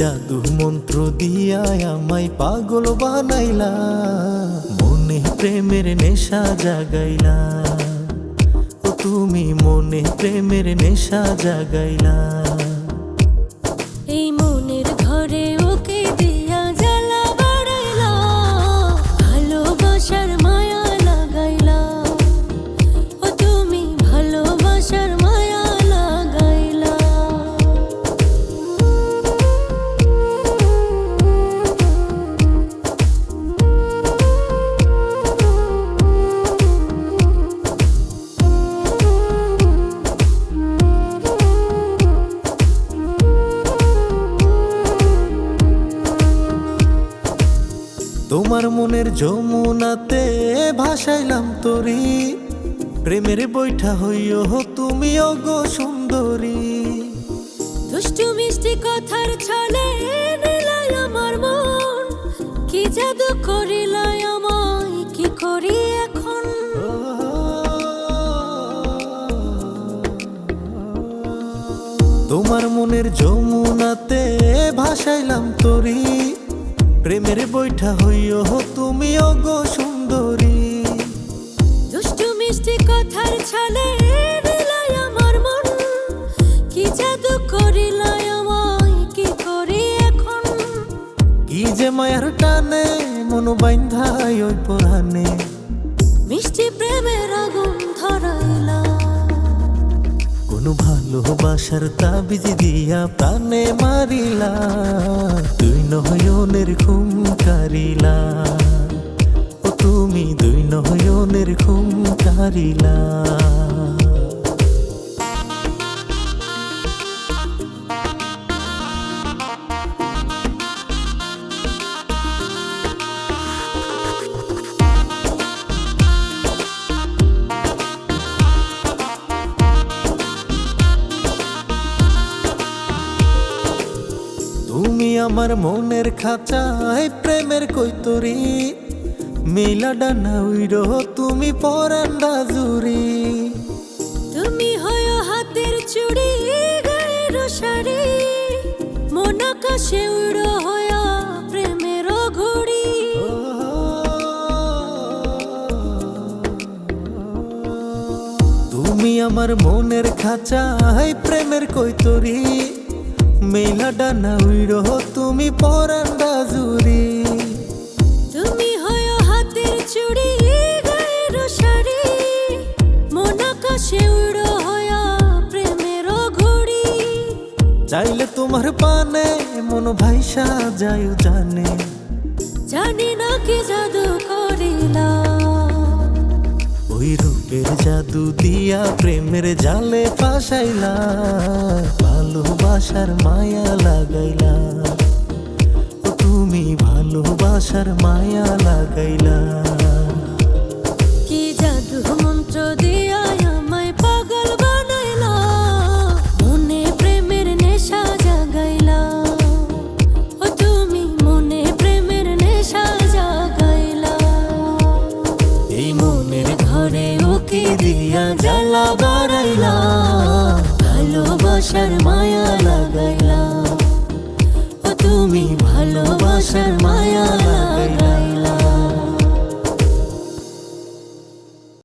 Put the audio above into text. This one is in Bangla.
জাদু মন্ত্র দিয়া আমায় পাগল বানাইলা। মনে প্রেমের নেশা জাগাইলা। ও তুমি মনে প্রেমের নেশা জাগাইলা। তোমার মনের যমুনাতে ভাসাইলাম তরি। প্রেমের বৈঠা হইও তুমি অগো সুন্দরী। দুষ্টু মিষ্টি কথার ছলে আমার মন। কি জাদু করিলাই আমায় কি করি এখন? তোমার মনের যমুনাতে ভাসাইলাম তরি। প্রেমের বৈঠা হইও তুমি অগো সুন্দরী। দুষ্টু মিষ্টি কথার ছলে আমার মন। কি জাদু করিলাই আমায় কি করি এখন? কি যে মায়ার টানে মন বাইন্ধাই ওই পরানে মিষ্টি প্রেমের আগুন ধরাইলা কোনো ভালোবাসার তাবিজ দিয়া প্রাণে মারিলা। দুই নয়নের ঘুম কারিলা। ও তুমি দুই নয়নের ঘুম কারিলা। তুমি আমার মনের খাঁচায় প্রেমের কৈতরি। মিলা ডানা উইরো তুমি পরান্ডা জুরি। তুমি হয় হাতের চুড়ি গায়ের শাড়ি। মন আকাশে উড়ো হয়া প্রেমের ঘুড়ি। তুমি আমার মনের খাঁচায় প্রেমের কৈতরি। মেলা ডানা উইরো তুমি পরান্ডা জুরি তুমি হয় হাতের চুড়ি গায়ের শাড়ি। মন আকাশে উড়ো হয়া প্রেমের ঘুড়ি। চাইলে তোমার পানে মন ভাইসা যায় জানে। জানি না কি জাদু করিলা। ওই রূপের জাদু দিয়া প্রেমের জালে ফাঁসাইলা। ভালোবাসার মায়া লাগাইলা। তুমি ভালোবাসার মায়া লাগাইলা। কি জাদু মন্ত্র দিয়া আমায় পাগল বানাইলা। প্রেমের নেশা জাগাইলা। তুমি প্রেমের নেশা জাগাইলা। ঘরে দিয়া ভালোবাসার মায়া লাগাইলা